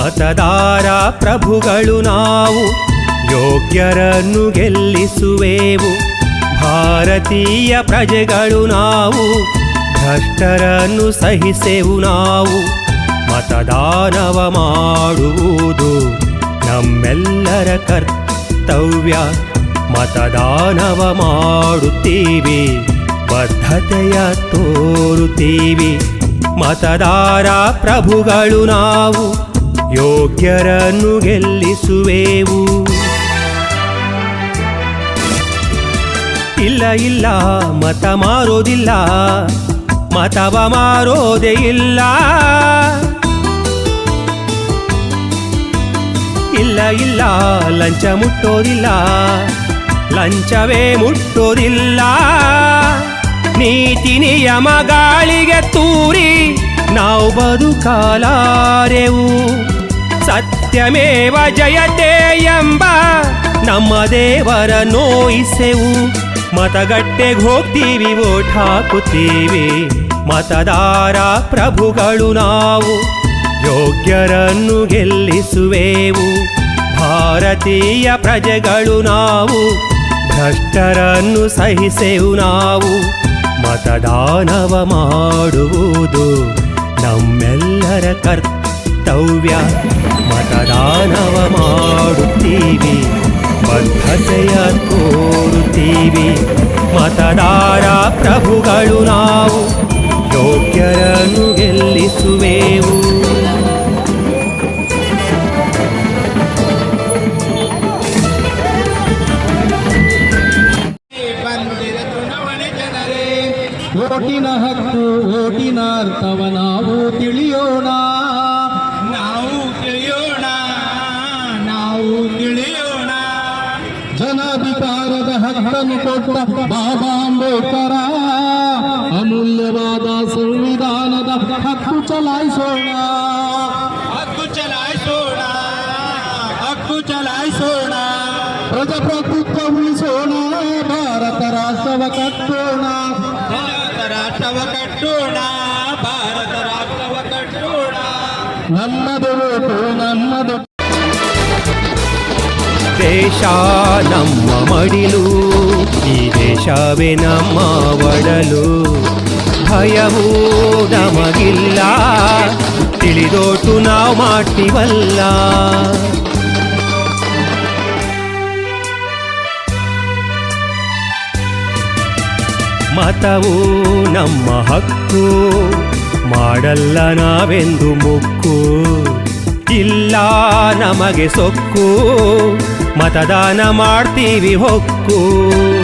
ಮತದಾರ ಪ್ರಭುಗಳು ನಾವು, ಯೋಗ್ಯರನ್ನು ಗೆಲ್ಲಿಸುವೆವು. ಭಾರತೀಯ ಪ್ರಜೆಗಳು ನಾವು, ಭ್ರಷ್ಟರನ್ನು ಸಹಿಸೆವು ನಾವು. ಮತದಾನವ ಮಾಡುವುದು ನಮ್ಮೆಲ್ಲರ ಕರ್ತವ್ಯ. ಮತದಾನವ ಮಾಡುತ್ತೀವಿ, ಬದ್ಧತೆಯ ತೋರುತ್ತೀವಿ. ಮತದಾರ ಪ್ರಭುಗಳು ನಾವು ಯೋಗ್ಯರನ್ನು ಗೆಲ್ಲಿಸುವೆವು. ಇಲ್ಲ ಇಲ್ಲ, ಮತ ಮಾರೋದಿಲ್ಲ, ಮತವ ಮಾರೋದೇ ಇಲ್ಲ. ಇಲ್ಲ ಇಲ್ಲ, ಲಂಚ ಮುಟ್ಟೋದಿಲ್ಲ, ಲಂಚವೇ ಮುಟ್ಟೋದಿಲ್ಲ. ನೀತಿ ನಿಯಮ ಗಾಳಿಗೆ ತೂರಿ, ನಾವು ಬದುಕಾಲಾರೆವು. ಸತ್ಯಮೇವ ಜಯತೆ ಎಂಬ ನಮ್ಮ ದೇವರ ನೋಯಿಸೆವು. ಮತಗಟ್ಟೆಗೆ ಹೋಗ್ತೀವಿ, ಓಟ್ ಹಾಕುತ್ತೀವಿ. ಮತದಾರ ಪ್ರಭುಗಳು ನಾವು, ಯೋಗ್ಯರನ್ನು ಗೆಲ್ಲಿಸುವೆವು. ಭಾರತೀಯ ಪ್ರಜೆಗಳು ನಾವು, ಭ್ರಷ್ಟರನ್ನು ಸಹಿಸೆವು ನಾವು. ಮತದಾನವ ಮಾಡುವುದು ನಮ್ಮೆಲ್ಲರ ಕರ್ತವ್ಯ ಮತದಾನವ ಮಾಡುತ್ತೀವಿ, ಬದ್ಧತೆಯ ತೋರುತ್ತೀವಿ. ಮತದಾರ ಪ್ರಭುಗಳು ನಾವು, ಯೋಗ್ಯರನ್ನು ಗೆಲ್ಲಿಸುವೆವು. ಓಟಿನ ಹಕ್ಕು ಓಟಿನ ಅರ್ಥವ ನಾವು ತಿಳಿಯೋಣ. ಜನಾಧಿಕಾರದ ಹಕ್ಕನ್ನು ಕೊಟ್ಟ ಬಾಬಾ ಅಂಬೇಡ್ಕರ ಅಮೂಲ್ಯವಾದ ಸಂವಿಧಾನದ ಹಕ್ಕು ಚಲಾಯಿಸೋಣ ಹಕ್ಕು ಚಲಾಯಿಸೋಣ ಹಕ್ಕು ಚಲಾಯಿಸೋಣ ಪ್ರಜಾಪ್ರಭುತ್ವ ಉಳಿಸೋಣ ಭಾರತ ರಾಷ್ಟ್ರವ ಕಟ್ಟೋಣ ಭಾರತ ರಾಷ್ಟ್ರವ ಕಟ್ಟೋಣ ಭಾರತ ರಾಷ್ಟ್ರವ ಕಟ್ಟೋಣ ನಮ್ಮದು ಓಟು ನಮ್ಮದು ದೇಶ ನಮ್ಮ ಮಡಿಲು ಈ ದೇಶವೇ ನಮ್ಮ ಒಡಲು ಭಯವೂ ನಮಗಿಲ್ಲ ತಿಳಿದೋಟು ನಾವು ಮಾಡ್ತೀವಲ್ಲ ಮತವು ನಮ್ಮ ಹಕ್ಕು ಮಾಡಲ್ಲ ನಾವೆಂದು ಮುಕ್ಕು ಇಲ್ಲ ನಮಗೆ ಸೊಕ್ಕು ಮತದಾನ ಮಾಡ್ತೀವಿ ಹೊಕ್ಕು.